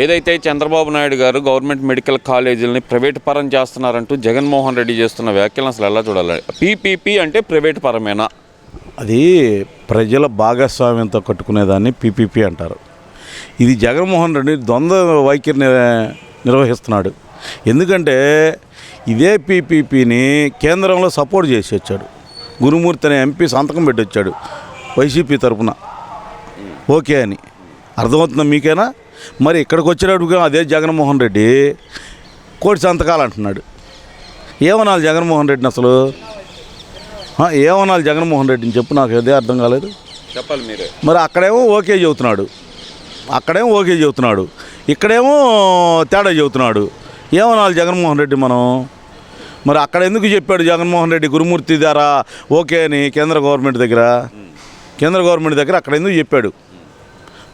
ఏదైతే చంద్రబాబు నాయుడు గారు government medical కాలేజీలని private పరం చేస్తున్నారంటూ జగన్మోహన్ రెడ్డి చేస్తున్న వ్యాఖ్యలు అసలు ఎలా చూడాలి? పీపీపీ అంటే ప్రైవేట్ పరమేనా? అది ప్రజల భాగస్వామ్యంతో కట్టుకునేదాన్ని పీపీపీ అంటారు. ఇది జగన్మోహన్ రెడ్డి ద్వంద్వ వైఖరిని నిర్వహిస్తున్నాడు. ఎందుకంటే ఇదే పీపీపీని కేంద్రంలో సపోర్ట్ చేసి వచ్చాడు. గురుమూర్తి అనే ఎంపీ సంతకం పెట్టి వచ్చాడు వైసీపీ తరఫున ఓకే అని. అర్థమవుతుందా మీకేనా? మరి ఇక్కడికి వచ్చేటప్పుడు అదే జగన్మోహన్ రెడ్డి కోటి సంతకాలు అంటున్నాడు. ఏమనాలి జగన్మోహన్ రెడ్డిని అసలు? ఏమనాలి జగన్మోహన్ రెడ్డిని చెప్పు నాకు అదే అర్థం కాలేదు. చెప్పాలి మీరే. మరి అక్కడేమో ఓకే చెబుతున్నాడు. అక్కడేమో ఓకే చెబుతున్నాడు. ఇక్కడేమో తేడా చెబుతున్నాడు. ఏమనాలి జగన్మోహన్ రెడ్డి మనం? మరి అక్కడ ఎందుకు చెప్పాడు జగన్మోహన్ రెడ్డి గురుమూర్తి ద్వారా ఓకే అని కేంద్ర గవర్నమెంట్ దగ్గర? కేంద్ర గవర్నమెంట్ దగ్గర అక్కడ ఎందుకు చెప్పాడు?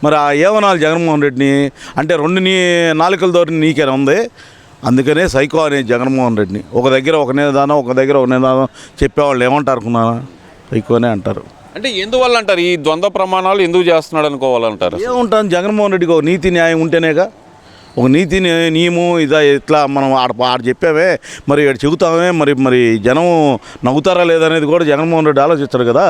మరి ఆ ఏమనాలి జగన్మోహన్ రెడ్డిని అంటే రెండు నీ నాలుకల ధోరణి నీకేనా ఉంది? అందుకనే సైకో అనే జగన్మోహన్ రెడ్డిని. ఒక దగ్గర ఒక నిదానం ఒక దగ్గర ఒక నిదానం చెప్పేవాళ్ళు ఏమంటారు అనుకున్నారా సైకోనే అంటారు. అంటే ఎందువల్ల అంటారు? ఈ ద్వంద్వ ప్రమాణాలు ఎందుకు చేస్తున్నాడు అనుకోవాలంటారు ఏముంటాను జగన్మోహన్ రెడ్డికి ఒక నీతి న్యాయం ఉంటేనేగా ఒక నీతి నియమం ఇదా ఇట్లా మనం ఆడ ఆడ చెప్పామే మరి ఇక్కడ చెబుతామే మరి మరి జనం నవ్వుతారా లేదనేది కూడా జగన్మోహన్ రెడ్డి ఆలోచిస్తాడు కదా.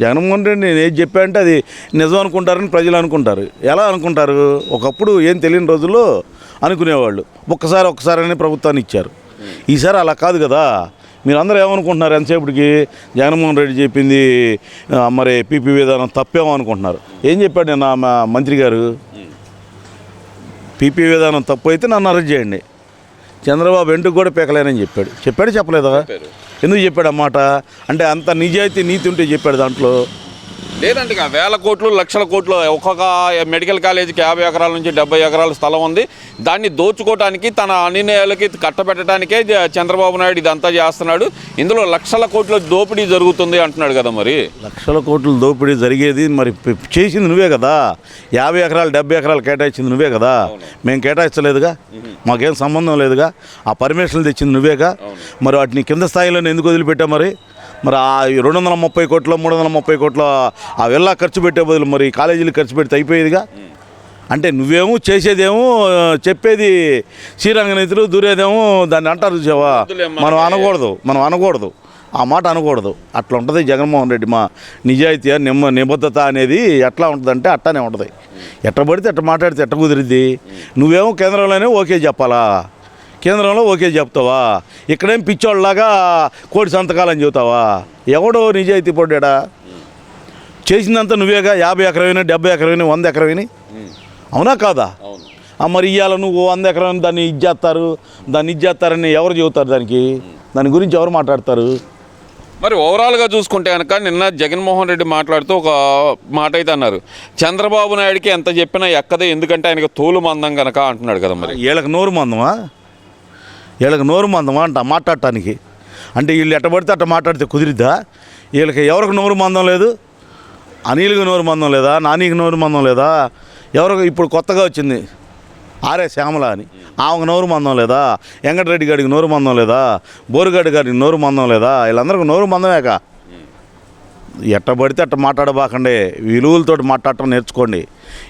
జగన్మోహన్ రెడ్డి నేను ఏది చెప్పా అంటే అది నిజం అనుకుంటారని ప్రజలు అనుకుంటారు. ఎలా అనుకుంటారు? ఒకప్పుడు ఏం తెలియని రోజుల్లో అనుకునేవాళ్ళు. ఒక్కసారి ఒక్కసారి అని ప్రభుత్వాన్ని ఇచ్చారు. ఈసారి అలా కాదు కదా. మీరు అందరూ ఏమనుకుంటున్నారు? ఎంతసేపటికి జగన్మోహన్ రెడ్డి చెప్పింది మరి పీపీ విధానం తప్పేమో అనుకుంటున్నారు. ఏం చెప్పాడు నిన్న మంత్రి గారు? పీపీ విధానం తప్పు అయితే నన్ను అరెస్ట్ చేయండి. చంద్రబాబు ఎంటుకు కూడా పీకలేనని చెప్పాడు. చెప్పాడు చెప్పలేదా? ఎందుకు చెప్పాడు ఆ మాట? అంటే అంత నిజాయితీ నీతి ఉంటే చెప్పాడు దాంట్లో. లేదండి ఇక వేల కోట్లు లక్షల కోట్లు ఒక్కొక్క మెడికల్ కాలేజీకి యాభై ఎకరాల నుంచి డెబ్బై ఎకరాల స్థలం ఉంది. దాన్ని దోచుకోవడానికి తన నిర్ణయాలకి కట్టబెట్టడానికే చంద్రబాబు నాయుడు ఇదంతా చేస్తున్నాడు. ఇందులో లక్షల కోట్ల దోపిడీ జరుగుతుంది అంటున్నాడు కదా మరి. లక్షల కోట్ల దోపిడీ జరిగేది మరి చేసింది నువ్వే కదా. యాభై ఎకరాలు డెబ్బై ఎకరాలు కేటాయించింది నువ్వే కదా. మేము కేటాయించలేదుగా. మాకేం సంబంధం లేదుగా. ఆ పర్మిషన్లు తెచ్చింది నువ్వేగా. మరి వాటిని కింద స్థాయిలో ఎందుకు వదిలిపెట్టావు మరి? మరి ఆ రెండు వందల ముప్పై కోట్లు మూడు వందల ముప్పై కోట్ల ఆ వెళ్ళా ఖర్చు పెట్టే బదులు మరి కాలేజీలు ఖర్చు పెడితే అయిపోయేదిగా? అంటే నువ్వేమో చేసేదేమో చెప్పేది శ్రీరంగ నీతులు దూరేదేమో దాన్ని అంటారు చూసావా? మనం అనకూడదు మనం అనకూడదు. ఆ మాట అనకూడదు. అట్లా ఉంటుంది జగన్మోహన్ రెడ్డి. మా నిజాయితీ నిమ్మ నిబద్ధత అనేది ఎట్లా ఉంటుందంటే అట్లానే ఉంటుంది. ఎట్ట పడితే ఎట్ట మాట్లాడితే ఎట్ట కుదిరిద్ది? నువ్వేమో కేంద్రంలోనే ఓకే చెప్పాలా? కేంద్రంలో ఓకే చెప్తావా? ఇక్కడేం పిచ్చోళ్ళలాగా కోటి సంతకాలని చెబుతావా ఎవడో నిజాయితీ పడ్డా చేసిందంతా నువ్వేగా యాభై ఎకరమైనా డెబ్బై ఎకరమైనా వంద ఎకరమైనా? అవునా కాదా? మరి ఇవాళ నువ్వు వంద ఎకరం దాన్ని ఇచ్చేస్తారు దాన్ని ఇచ్చేస్తారని ఎవరు చెబుతారు దానికి? దాని గురించి ఎవరు మాట్లాడతారు? మరి ఓవరాల్గా చూసుకుంటే కనుక నిన్న జగన్మోహన్ రెడ్డి మాట్లాడుతూ ఒక మాట అయితే అన్నారు. చంద్రబాబు నాయుడికి ఎంత చెప్పినా ఎక్కదే ఎందుకంటే ఆయనకు తోలు మందం కనుక అంటున్నాడు కదా మరి. వీళ్ళకి నోరు మందమా? వీళ్ళకి నోరు మందమా అంట మాట్లాడటానికి? అంటే వీళ్ళు ఎట్ట పడితే అట్ట మాట్లాడితే కుదిరిద్దా? వీళ్ళకి ఎవరికి నోరు మందం లేదు? అనిల్కి నోరు మందం లేదా? నానికి నోరు మందం లేదా? ఎవరో ఇప్పుడు కొత్తగా వచ్చింది. ఆర్ఏ శ్యామల అని. ఆమెకు నోరు మందం లేదా? వెంకటరెడ్డి గారికి నోరు మందం లేదా? బోరుగడ్డి గారికి నోరు మందం లేదా? వీళ్ళందరికీ నోరు మందమేక. ఎట్ట పడితే అట్ట మాట్లాడబాకండి. విలువలతో మాట్లాడటం నేర్చుకోండి.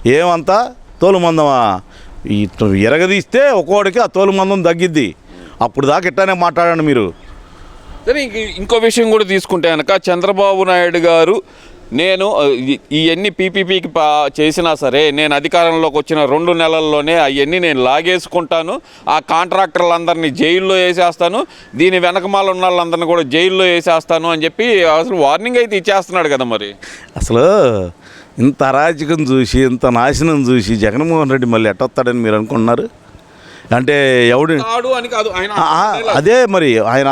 ఏమంతా తోలు మందమా? ఈ ఎరగదీస్తే ఒక్కోడికి ఆ తోలు మందం తగ్గిద్ది. అప్పుడు దాకా ఇట్టానే మాట్లాడండి మీరు. సరే ఇంకో విషయం కూడా తీసుకుంటే కనుక చంద్రబాబు నాయుడు గారు నేను ఇవన్నీ పీపీపీకి పా చేసినా సరే నేను అధికారంలోకి వచ్చిన రెండు నెలల్లోనే అవన్నీ నేను లాగేసుకుంటాను ఆ కాంట్రాక్టర్లందరినీ జైల్లో వేసేస్తాను దీని వెనకమాల ఉన్న వాళ్ళందరినీ కూడా జైల్లో వేసేస్తాను అని చెప్పి అసలు వార్నింగ్ అయితే ఇచ్చేస్తున్నాడు కదా మరి. అసలు ఇంత అరాచకం చూసి ఇంత నాశనం చూసి జగన్మోహన్ రెడ్డి మళ్ళీ ఎట్టొస్తాడని మీరు అనుకుంటున్నారు? అంటే ఎవడు కాడు అని కాదు ఆయన ఆ, అదే మరి ఆయన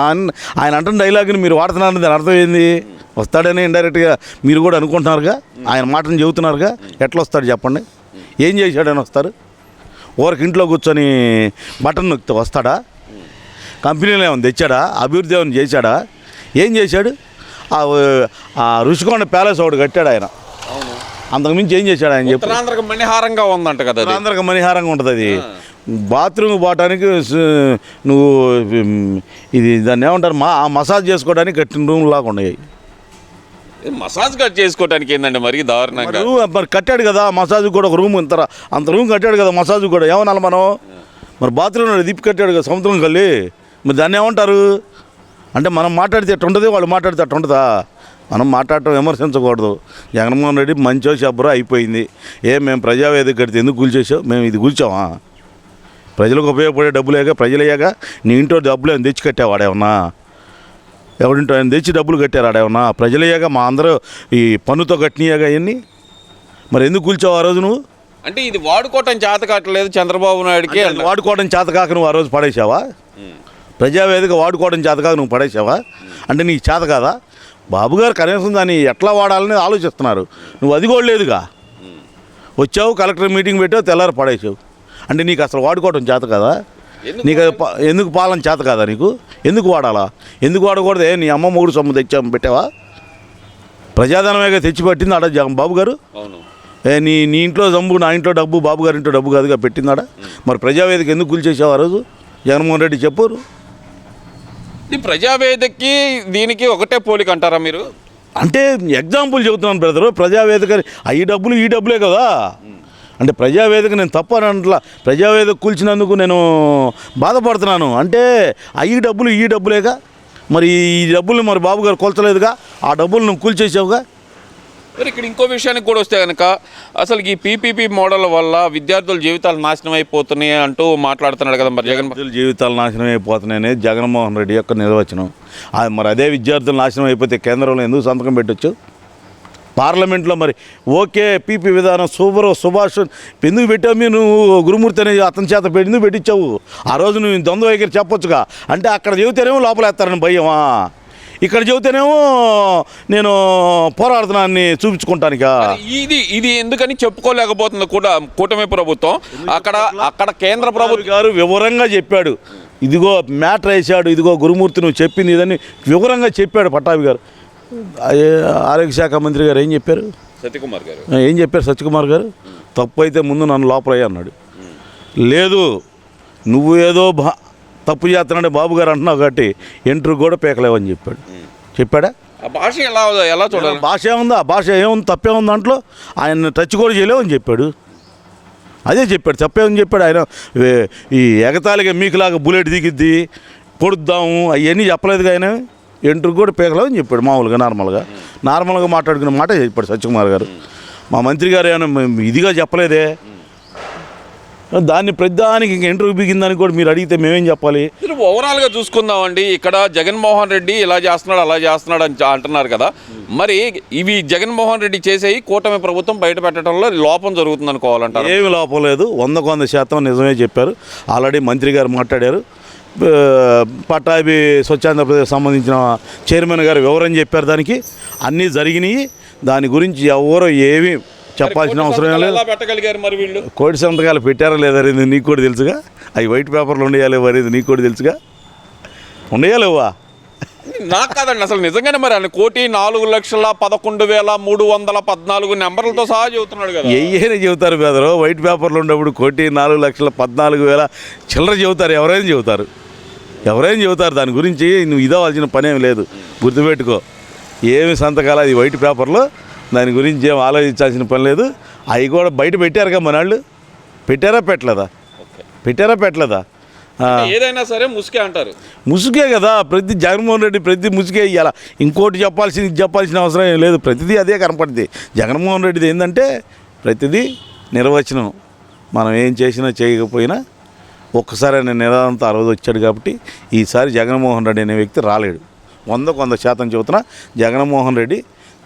ఆయన అంటున్న డైలాగ్ని మీరు వాడుతున్నారు దాని అర్థం ఏంది? వస్తాడని ఇండైరెక్ట్గా మీరు కూడా అనుకుంటున్నారుగా? ఆయన మాటను చెబుతున్నారుగా? ఎట్లా వస్తాడు చెప్పండి? ఏం చేశాడని వస్తారు? ఊరికి ఇంట్లో కూర్చొని బటన్ నొక్కితే వస్తాడా? కంపెనీలో ఏమైనా తెచ్చాడా? అభివృద్ధి ఏమైనా చేశాడా? ఏం చేశాడు? ఆ రుషికొండ ప్యాలెస్ ఒకటి కట్టాడు ఆయన. అంతకుమించి ఏం చేశాడు ఆయన చెప్పు. ఉత్తరాంధ్రకు మణిహారంగా ఉందంట కదా. అందరికి మణిహారంగా ఉంటుంది అది. బాత్రూమ్ పోవటానికి నువ్వు ఇది దాన్ని ఏమంటారు? మా ఆ మసాజ్ చేసుకోవడానికి కట్టిన రూమ్ లాగా ఉన్నాయి. మసాజ్ కట్ చేసుకోవడానికి ఏందండి మరి? దారుణంగా. మరి కట్టాడు కదా మసాజ్ కూడా ఒక రూమ్ ఇంత అంత రూమ్ కట్టాడు కదా మసాజ్ కూడా. ఏమనాలి మనం? మరి బాత్రూమ్ దిప్పి కట్టాడు కదా సముద్రం కల్లి. మరి దాన్ని ఏమంటారు? అంటే మనం మాట్లాడితే ఎట్టు వాళ్ళు మాట్లాడితే అట్టుంటుందా మనం మాట్లాడటం విమర్శించకూడదు. జగన్మోహన్ రెడ్డి మంచో చెప్పరో అయిపోయింది. ఏ మేము ప్రజావేదిక కడితే ఎందుకు కూల్చేసావు మేము ఇది కూల్చామా? ప్రజలకు ఉపయోగపడే డబ్బులేక ప్రజలయ్యాక నీ ఇంట్లో డబ్బులు ఏమి తెచ్చి కట్టావాడేమన్నా ఎవరింటో ఆయన తెచ్చి డబ్బులు కట్టారు ఆడేమన్నా ప్రజలయ్యాక మా అందరూ ఈ పన్నుతో కట్టినయ్యాక అవన్నీ మరి ఎందుకు కూల్చావు ఆ రోజు నువ్వు? అంటే ఇది వాడుకోవటం చేత కావట్లేదు చంద్రబాబు నాయుడుకి వాడుకోవడం చేత కాక నువ్వు ఆ రోజు పడేసావా ప్రజావేదిక వాడుకోవడం చేత కాక నువ్వు పడేసావా అంటే నీకు చేత కాదా? బాబు గారు కనీసం దాన్ని ఎట్లా వాడాలని ఆలోచిస్తున్నారు. నువ్వు అది కూడా లేదుగా. వచ్చావు కలెక్టర్ మీటింగ్ పెట్టావు తెల్లారి పడేసావు అంటే నీకు అసలు వాడుకోవడం చేత కదా? నీకు ఎందుకు పాలన చేత కాదా నీకు? ఎందుకు వాడాలా? ఎందుకు వాడకూడదు? ఏ నీ అమ్మ మూడు సొమ్ము తెచ్చాము పెట్టావా? ప్రజాధనమేగా తెచ్చి పెట్టింది ఆడ బాబు గారు? అవును. ఏ నీ నీ ఇంట్లో జంబు నా ఇంట్లో డబ్బు బాబు గారి ఇంట్లో డబ్బు కాదుగా పెట్టిందాడా? మరి ప్రజావేదిక ఎందుకు కూల్చేసావు ఆ రోజు? జగన్మోహన్ రెడ్డి చెప్పరు. ప్రజావేదికకి దీనికి ఒకటే పోలిక అంటారా మీరు? అంటే ఎగ్జాంపుల్ చెబుతున్నాను బ్రదర్ ప్రజావేదిక ఈ డబ్బులు ఈ డబ్బులే కదా. అంటే ప్రజావేదిక నేను తప్పు అని అంటలా ప్రజావేదిక కూల్చినందుకు నేను బాధపడుతున్నాను. అంటే ఈ డబ్బులు ఈ డబ్బులేగా? మరి ఈ డబ్బులు మరి బాబు గారు కొలచలేదుగా ఆ డబ్బులు నువ్వు కూల్చేసావుగా? మరి ఇక్కడ ఇంకో విషయానికి కూడా వస్తే కనుక అసలు ఈ పీపీపీ మోడల్ వల్ల విద్యార్థుల జీవితాలు నాశనం అయిపోతున్నాయి అంటూ మాట్లాడుతున్నాడు కదా మరి జగన్. విద్యార్థుల జీవితాలు నాశనం అయిపోతున్నాయని జగన్మోహన్ రెడ్డి యొక్క నిర్వచనం. మరి అదే విద్యార్థులు నాశనం అయిపోతే కేంద్రంలో ఎందుకు సంతకం పెట్టొచ్చు? పార్లమెంట్లో మరి ఓకే పీపీ విధానం సూపర్ సుభాష్ ఎందుకు పెట్టావు మీరు? నువ్వు గురుమూర్తి అనే అతని చేత ఎందుకు పెట్టించావు? ఆ రోజు నువ్వు ద్వంద్వ వైఖరి చెప్పొచ్చుగా. అంటే అక్కడ చెబితేనేమో లోపలేస్తారని భయమా ఇక్కడ చెబితేనేమో నేను పోరాడుతున్నాన్ని చూపించుకుంటానికా. ఇది ఇది ఎందుకని చెప్పుకోలేకపోతుంది కూడా కూటమి ప్రభుత్వం. అక్కడ అక్కడ కేంద్ర ప్రభుత్వం గారు వివరంగా చెప్పాడు. ఇదిగో మ్యాటర్ వేసాడు ఇదిగో గురుమూర్తి నువ్వు చెప్పింది ఇదని వివరంగా చెప్పాడు పట్టాభి గారు. ఆరోగ్య శాఖ మంత్రి గారు ఏం చెప్పారు? సత్యకుమార్ గారు. ఏం చెప్పారు సత్యకుమార్ గారు? తప్పు అయితే ముందు నన్ను లోపలయ్యి అన్నాడు. లేదు నువ్వు ఏదో బా తప్పు చేస్తున్నాడే బాబు గారు అంటున్నావు కాబట్టి ఎంట్రీ కూడా పీకలేవని చెప్పాడు. చెప్పాడా? ఆ భాష ఎలా ఎలా చూడాలి? భాష ఏముంది ఆ భాష ఏముంది తప్పేముంది దాంట్లో ఆయన టచ్ కూడా చేయలేవని చెప్పాడు. అదే చెప్పాడు తప్పేమని చెప్పాడు. ఆయన ఈ ఎగతాళిగా మీకులాగా బుల్లెట్ దిగిద్ది పొడుద్దాము అవన్నీ చెప్పలేదుగా ఆయన. ఎంట్రీ కూడా పీకలేవని చెప్పాడు మామూలుగా నార్మల్గా. నార్మల్గా మాట్లాడుకున్న మాట చెప్పాడు సత్యకుమార్ గారు. మా మంత్రి గారు ఏమైనా ఇదిగా చెప్పలేదే? దాన్ని ప్రతిదానికి ఇంక ఇంటర్వ్యూ బిగిందని కూడా మీరు అడిగితే మేమేం చెప్పాలి? మీరు ఓవరాల్గా చూసుకుందామండి ఇక్కడ జగన్మోహన్ రెడ్డి ఇలా చేస్తున్నాడు అలా చేస్తున్నాడు అని అంటున్నారు కదా. మరి ఇవి జగన్మోహన్ రెడ్డి చేసేవి కూటమి ప్రభుత్వం బయట పెట్టడంలో లోపం జరుగుతుంది అనుకోవాలంటారు ఏమి లోపం లేదు. వందకు వంద శాతం నిజమే చెప్పారు. ఆల్రెడీ మంత్రి గారు మాట్లాడారు. పట్టాభి స్వచ్ఛాంధ్రప్రదేశ్ సంబంధించిన చైర్మన్ గారు వివరం చెప్పారు దానికి. అన్నీ జరిగినాయి. దాని గురించి ఎవరో ఏమీ చెప్పాల్సిన అవసరం లేదు. పెట్టగలిగారు మరి వీళ్ళు? కోటి సంతకాలు పెట్టారా లేదా అనేది నీకు కూడా తెలుసుగా. అవి వైట్ పేపర్లు ఉండేయాలి అనేది నీకు కూడా తెలుసుగా. ఉండేయాలేవా నాకు కాదండి అసలు నిజంగానే మరి ఆయన కోటి నాలుగు లక్షల పదకొండు వేల మూడు వందల పద్నాలుగు నెంబర్లతో సహా చెబుతున్నాడు కదా. ఎయ్యని చెబుతారు బెదరు వైట్ పేపర్లు ఉన్నప్పుడు కోటి నాలుగు లక్షల పద్నాలుగు వేల చిల్లర చెబుతారు. ఎవరైనా చెబుతారు. ఎవరైనా చెబుతారు? దాని గురించి నువ్వు ఇదవలసిన పని ఏమి లేదు. గుర్తుపెట్టుకో. ఏమి సంతకాలు? అది వైట్ పేపర్లో. దాని గురించి ఏం ఆలోచించాల్సిన పని లేదు. అవి కూడా బయట పెట్టారుగా మన వాళ్ళు పెట్టారా పెట్టలేదా? పెట్టారా పెట్టలేదా. ఏదైనా సరే ముసుకే అంటారు. ముసుగే కదా. ప్రతి జగన్మోహన్ రెడ్డి ప్రతి ముసుగే ఇవ్వాల ఇంకోటి చెప్పాల్సింది చెప్పాల్సిన అవసరం ఏం లేదు. ప్రతిదీ అదే కనపడుతుంది జగన్మోహన్ రెడ్డిది ఏంటంటే ప్రతిదీ నిర్వచనం. మనం ఏం చేసినా చేయకపోయినా ఒక్కసారి ఆయన నిరాదంతో ఆ రోజు వచ్చాడు కాబట్టి ఈసారి జగన్మోహన్ రెడ్డి అనే వ్యక్తి రాలేడు. వందకు వంద శాతం చెబుతున్నా జగన్మోహన్ రెడ్డి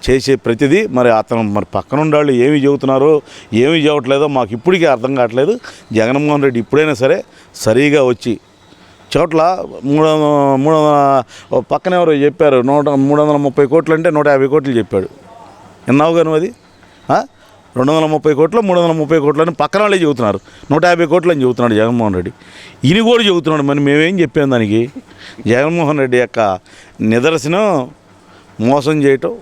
చేసే ప్రతిదీ మరి అతను మరి పక్కన ఉండాళ్ళు ఏమి చెబుతున్నారో ఏమి చెబుతలేదో మాకు ఇప్పటికీ అర్థం కావట్లేదు. జగన్మోహన్ రెడ్డి ఇప్పుడైనా సరే సరిగా వచ్చి చోట్ల మూడు మూడు వందల పక్కన ఎవరో చెప్పారు నూట మూడు వందల ముప్పై కోట్లు అంటే నూట యాభై కోట్లు చెప్పాడు. విన్నావు కానీ అది? రెండు వందల ముప్పై కోట్లు మూడు వందల ముప్పై కోట్లు అని పక్కన వాళ్ళే చెబుతున్నారు. నూట యాభై కోట్లు అని చెబుతున్నాడు జగన్మోహన్ రెడ్డి. ఈయన కూడా చెబుతున్నాడు మరి మేమేం చెప్పాం దానికి? జగన్మోహన్ రెడ్డి యొక్క నిదర్శనం మోసం చేయటం